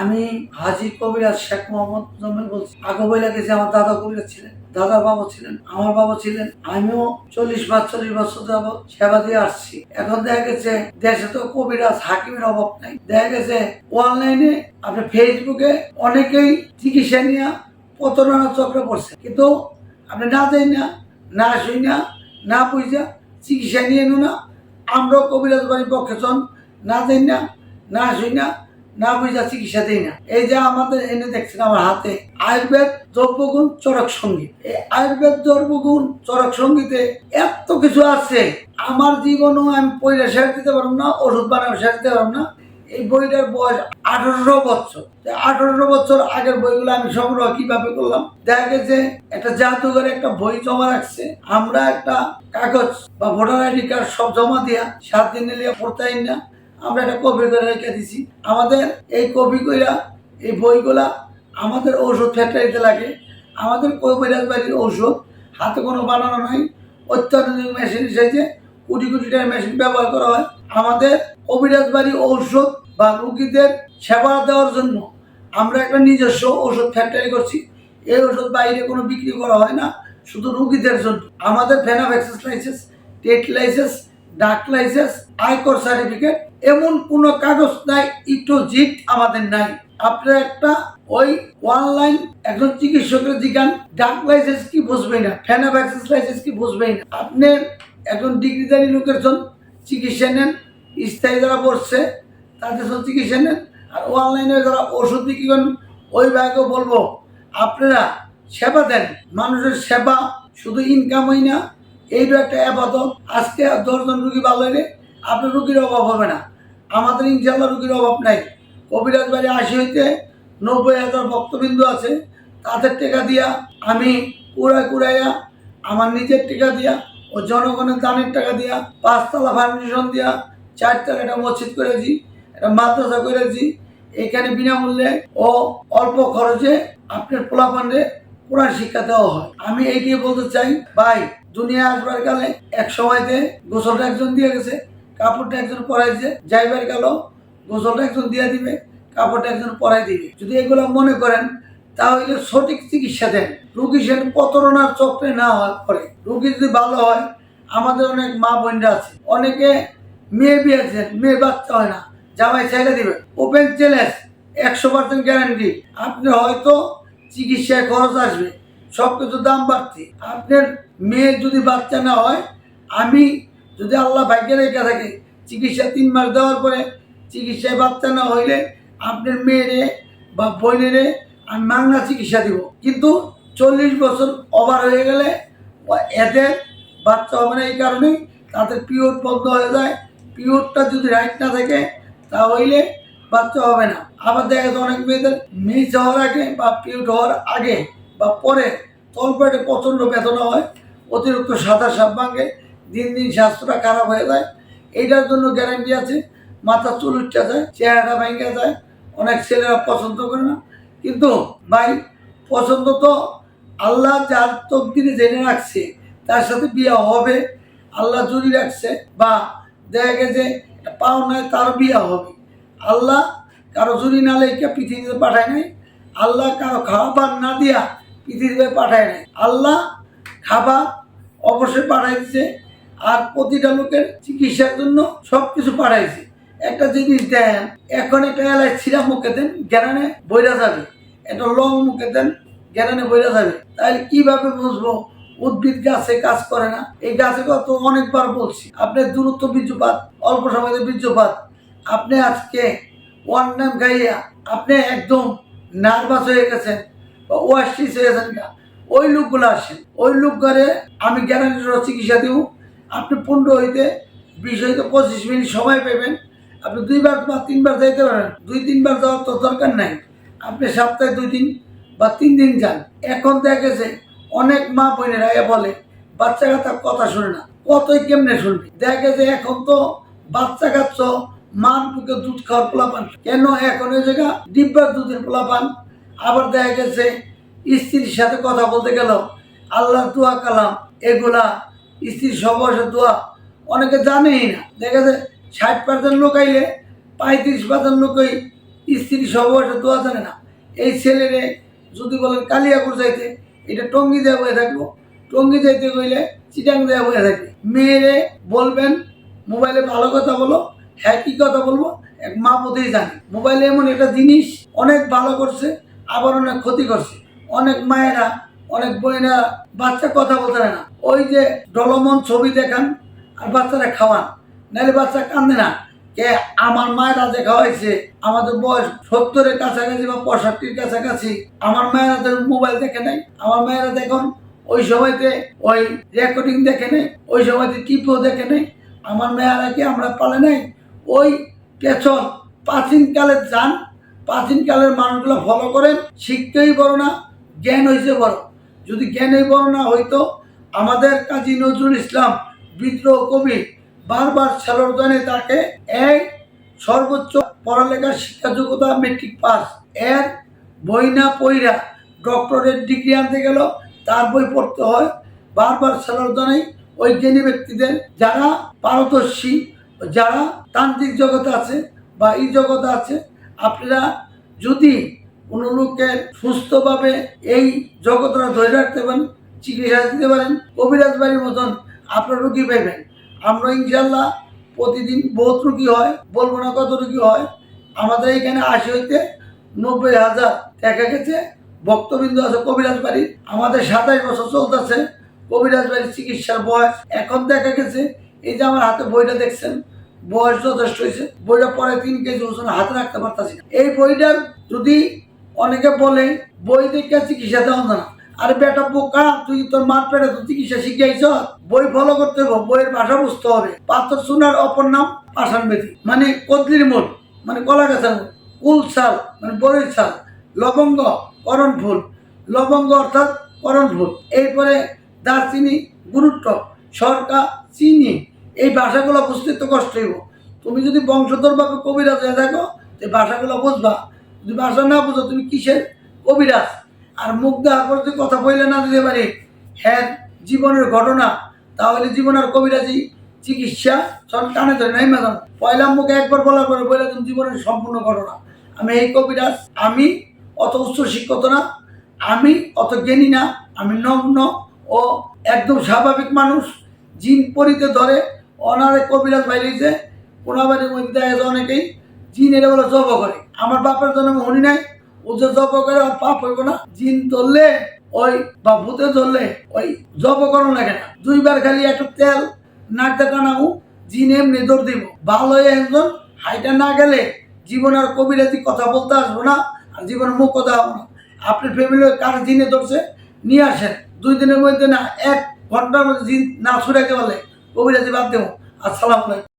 আমি হাজি কবিরাজ শেখ মোহাম্মদ জম্মেল বলছি। বইলা গেছি আমার দাদা কবিরাজ ছিলেন দাদার বাবা ছিলেন, আমার বাবা ছিলেন। আমিও চল্লিশ পাঁচচল্লিশ বছর যাবত সেবা দিয়ে আসছি। এখন দেখা গেছে দেশে তো কবিরাজ হাকিমের অভাব নাই। দেখা গেছে অনলাইনে আপনার ফেসবুকে অনেকেই চিকিৎসা নিয়ে প্রতারণা চক্রে পড়ছে। কিন্তু আপনি না যাই না না শুই না না বুঝা চিকিৎসা নিয়ে নো না। আমরাও কবিরাজ বাড়ির পক্ষে চন না যাই না না শুই না না বুঝা চিকিৎসা দিই না। এই যে আমাদের এনে দেখছেন আমার হাতে আয়ুর্বেদ দ্রব্যগুণ চরক সংগীত। এই আয়ুর্বেদ দ্রব্যগুণ চরক সঙ্গীতে এত কিছু আছে। আমার জীবনও আমি পয়লা সেরে দিতে পারব না, ওষুধ বানানো সেরে দিতে পারব না। এই বইটার বয়স আঠারো বছর। আঠারো বছর আগের বইগুলো আমি সংগ্রহ কীভাবে করলাম? দেখা গেছে একটা জাদুঘরে একটা বই জমা রাখছে। আমরা একটা কাগজ বা ভোটার আইডি কার্ড সব জমা দিয়া সাত দিন নিলে পড়তাই না। আমরা একটা কপি করে রেখে দিছি। আমাদের এই কপি কইরা, এই বইগুলা আমাদের ঔষধ ফ্যাক্টরিতে লাগে। আমাদের কবিরাজ বাড়ির ঔষধ, হাতে কোনো বানানো নাই। অত্যাধুনিক মেশিন এসেছে কোটি কোটি টাকার মেশিন ব্যবহার করা হয়। আমাদের কবিরাজ বাড়ি ঔষধ বা রুগীদের সেবা দেওয়ার জন্য আমরা একটা নিজস্ব ওষুধ ফ্যাক্টরি করছি। এই ওষুধ বাইরে কোনো বিক্রি করা হয় না, শুধু রুগীদের জন্য। আমাদের ফেনাভ্যাক্সিস লাইসেন্স টেট লাইসেন্স ডাক লাইসেন্স, আয়কর সার্টিফিকেট, এমন কোনো কাগজ নাই, ইটো জিট আমাদের নাই। আপনার একটা ওই অনলাইন একজন চিকিৎসকের জিজ্ঞান ডাক লাইসেন্স কি বুঝবেই না ফেনাভ্যাক্সিস লাইসেন্স কি বুঝবেই না। আপনি একজন ডিগ্রিধারী লোকের জন্য চিকিৎসা নেন, স্থায়ী যারা পড়ছে তাদের জন্য চিকিৎসা নেন, আর অনলাইনে যারা ওষুধ বিক্রি করেন, ওই ভাইকেও বলব, আপনারা সেবা দেন। মানুষের সেবা শুধু ইনকামই না এইটা একটা আপাতত আজকে আর দশজন রুগী ভালো হলে আপনার রুগীর অভাব হবে না। আমাদের ইনশাল্লাহ রুগীর অভাব নাই। কবিরাজ বাড়ি আশি হইতে নব্বই হাজার ভক্তবিন্দু আছে, তাদের টাকা দিয়া আমি কুড়ায় কুড়াইয়া আমার নিজের টাকা দিয়া ও জনগণের দানের টাকা দিয়া পাঁচতলা ফাউন্ডেশন দিয়া চারতলা একটা মসজিদ করেছি, একটা মাদ্রাসা করেছি। এখানে বিনামূল্যে ও অল্প খরচে আপনার পোলাপান্ডে কোরআন শিক্ষা দেওয়া হয়। আমি এইটিয়ে বলতে চাই, ভাই দুনিয়া আসবার কালে এক সময়তে গোসলটা একজন দিয়ে গেছে, কাপড়টা একজন পরাইছে যাইবার গেল, গোসলটা একজন দিয়ে দিবে, কাপড়টা একজন পরাই দিবে। যদি এগুলো মনে করেন, তাহলে সঠিক চিকিৎসা দেন। রুগী সেন প্রতারণার চক্রে না পরে। রুগী যদি ভালো হয়, আমাদের অনেক মা বোনরা আছে। অনেকে মেয়ে বিয়েছেন মেয়ে বাচ্চা হয় না, জামাই ছেড়ে দিবে। ওপেন চ্যালেঞ্জ, একশো পার্সেন্ট গ্যারান্টি আপনি হয়তো চিকিৎসায় খরচ আসবে। সব কিছু দাম বাড়ছে। আপনার মেয়ের যদি বাচ্চা না হয়, আমি যদি আল্লাহ ভাগ্যে রেখে থাকে, চিকিৎসা তিন মাস দেওয়ার পরে চিকিৎসায় বাচ্চা না হইলে আপনার মেয়েরে বা বোনেরে আমি মাংনা চিকিৎসা দিব। কিন্তু চল্লিশ বছর ওভার হয়ে গেলে এদের বাচ্চা হবে না এই কারণে তাদের পিওর বন্ধ হয়ে যায়। পিওরটা যদি রাইট না থাকে তাহলে বাচ্চা হবে না। আবার দেখা যাচ্ছে অনেক মেয়েদের মিস হওয়ার আগে বা পিরিয়ড হওয়ার আগে বা পরে তলপেটে প্রচণ্ড বেদনা হয়, অতিরিক্ত সাদা সাপ ভাঙে, দিন দিন স্বাস্থ্যটা খারাপ হয়ে যায়। এইটার জন্য গ্যারান্টি আছে, মাথা চুল উঠতে যায়, চেহারাটা ভেঙে যায়, অনেক ছেলেরা পছন্দ করে না। কিন্তু ভাই, পছন্দ তো আল্লাহ যার তকদিরে জেনে রাখছে, তার সাথে বিয়ে হবে, আল্লাহ জুড়ি রাখছে বা দেখা গেছে পাও নাই তার বিয়ে হবে। আল্লাহ কারও জুড়ি না লেখে পৃথিবীতে পাঠায় নাই, আল্লাহ কারও খাবার না দিয়া পৃথিবীতে পাঠায় নাই। আল্লাহ খাবার অবশ্যই পাঠাই দিছে আর প্রতিটা লোকের চিকিৎসার জন্য সব কিছু পাঠাইছে। একটা জিনিস দেন, এখন একটা এলাই ছিঁড়া মুখে দেন জ্ঞানে বইরা যাবে। একটা লং মুখে দেন জ্ঞানে বইরা যাবে। তাহলে কীভাবে বুঝব? উদ্ভিদ গাছে কাজ করে না। এই গাছে কত অনেকবার বলছি আপনার দূরত্ব বীর্যপাত, অল্প সময়ে বীর্যপাত, আপনি আজকে ওয়ান নাম গাইয়া আপনি একদম নার্ভাস হয়ে গেছেন। বা ওয়াশিস গেছেন ওই লোকগুলো আসেন ওই লোক করে, আমি গ্যারান্টির চিকিৎসা দিব। আপনি পনেরো হইতে বিশ হইতে পঁচিশ মিনিট সময় পাবেন আপনি দুইবার বা তিনবার যাইতে পারেন। দুই তিনবার যাওয়ার তো দরকার নাই। আপনি সপ্তাহে দুই দিন বা তিন দিন যান। এখন দেখা গেছে, অনেক মা বোনেরা এ বলে বাচ্চা কাচ্চার কথা শুনে না। কতই কেমনে শুনবে? দেখা গেছে এখন তো বাচ্চা কাচ্চা, মার বুকে দুধ খাওয়ার পোলাপান। কেন এখন ওই জায়গা ডিব্বার দুধের পোলাপান? আবার দেখা গেছে, স্ত্রীর সাথে কথা বলতে গেল। আল্লাহর দোয়া কালাম, এগুলা স্ত্রীর সবসের দোয়া। অনেকে জানেই না। দেখা যায় ষাট পার্সেন্ট লোক আইলে, পঁয়ত্রিশ পার্সেন্ট লোকই স্ত্রী সহ বয়সে দোয়া জানে না। এই ছেলেরে যদি বলেন কালিয়াপুর যাইতে, এটা টঙ্গি দেওয়া হয়ে থাকব। টঙ্গি যাইতে কইলে চিটাং দেওয়া হয়ে থাকবে। মেয়েরে বলবেন, মোবাইলে ভালো কথা বলো হ্যাঁ কি কথা বলব, এক মা বোধেই জানে। মোবাইলে এমন একটা জিনিস, অনেক ভালো করছে আবার অনেক ক্ষতি করছে। অনেক মায়েরা, অনেক বোনেরা বাচ্চা কথা বলতে না। ওই যে ডলমন ছবি দেখান আর বাচ্চারা খাওয়ান। নাহলে বাচ্চা কান্দে না। কে আমার মায়েরা যে খাওয়াইছে, আমাদের বয়স সত্তরের কাছাকাছি বা পঁয়ষট্টির কাছাকাছি, আমার মায়েরা তো মোবাইল দেখে নাই। আমার মায়েরা দেখুন, ওই সময়তে ওই রেকর্ডিং দেখে নেই, ওই সময়তে টিপও দেখে নেই। আমার মেয়েরা কি আমরা পালে নাই? ওই পেছন প্রাচীনকালের যান প্রাচীনকালের মানুষগুলো ফলো করেন, শিখতেই বড় না, জ্ঞান হয়েছে বড় যদি জ্ঞানই বড় না হইতো আমাদের কাজী নজরুল ইসলাম, বিদ্রোহ কবি, বারবার সেলরদানে তাকে এক সর্বোচ্চ পড়ালেখার শিক্ষা যোগ্যতা মেট্রিক পাস এর বই না পইরা ডক্টরেট ডিগ্রি আনতে গেল, তার বই পড়তে হয়, বারবার সেলরদানে ওই জ্ঞানী ব্যক্তিদের যারা পারদর্শী, যারা তান্ত্রিক জগতে আছে বা এই জগতে আছে আপনারা যদি কোনো লোককে সুস্থভাবে এই জগৎটা ধরে রাখতে পারেন, চিকিৎসা দিতে পারেন, কবিরাজ বাড়ির মতন আপনার রুগী পাইবেন। আমরা ইনশাল্লাহ প্রতিদিন বহুত রুগী হয়, বলব না কত রুগী হয়। আমাদের এখানে আশি হইতে নব্বই হাজার দেখা গেছে। ভক্তবৃন্দ আছে কবিরাজ বাড়ির আমাদের সাতাইশ বছর চলতেছে কবিরাজ বাড়ির চিকিৎসার বয়স। এখন দেখা গেছে, এই যে আমার হাতে বইটা দেখছেন বয়স যথেষ্ট হয়েছে, বইটা পরে তিন কেজি ওজন, হাতে রাখতে পারতাছি এই বইটার যদি অনেকে বলে, বই দেখে চিকিৎসা দেওয়া না। আর বেটা বোকা, তুই তোর মাঠ পেটে তো চিকিৎসা শিখাইছ বই ফলো করতে হবে বইয়ের ভাষা বুঝতে হবে। পাথর সোনার অপর নাম পাষাণ বেদি। মানে কদলির মোট মানে কলা গাছের কুল শাল মানে বড়ির শাল লবঙ্গ, করণ ফুল। লবঙ্গ অর্থাৎ করণ ফুল। এরপরে দারচিনি, গুরুত্ব। সরকা চিনি এই ভাষাগুলো বুঝতে তো কষ্ট হইব। তুমি যদি বংশধর বা কবিরাজ হয়ে থাকো এই ভাষাগুলো বুঝবা। যদি ভাষা না বুঝো, তুমি কিসের কবিরাজ? আর মুখ পর যদি কথা বললে না দিতে পারে হ্যাঁ জীবনের ঘটনা, তাহলে জীবন আর কবিরাজি চিকিৎসা সব টানে ধরে, নাই ম্যাডাম? পয়লা মুখে একবার বলার পরে বলে তুমি জীবনের সম্পূর্ণ ঘটনা। আমি এই কবিরাজ, আমি অত উচ্চ শিক্ষিত না, আমি অত জ্ঞানী না, আমি নগ্ন ও একদম স্বাভাবিক মানুষ। জিন পরিতে ধরে অনারে কবিরাজ বাইরেছে কোনাবাড়ির মধ্যে দেখা যায় অনেকেই, জিন এটা বলে জব করে। আমার বাপের জন্য শুনি নাই, ও যে জব করে আর পাপ হইব না। জিন ধরলে, ওই বা ভূতে ধরলে, ওই জব করো না দুইবার খালি একটু তেল নাকতে টানাও জিন এমনি দৌড় দিব। ভালো একজন, হাইটা না গেলে জীবন আর কবিরাজি কথা বলতে আসব না, আর জীবনে মুখ কথা হব না। আপনি ফ্যামিলি কার জিনে ধরছে? নিয়ে আসেন। দুই দিনের মধ্যে না, এক ঘণ্টার মধ্যে জিন না ছুটাইতে পারলে কবিরাজি বাদ দেবো। আসসালামু আলাইকুম।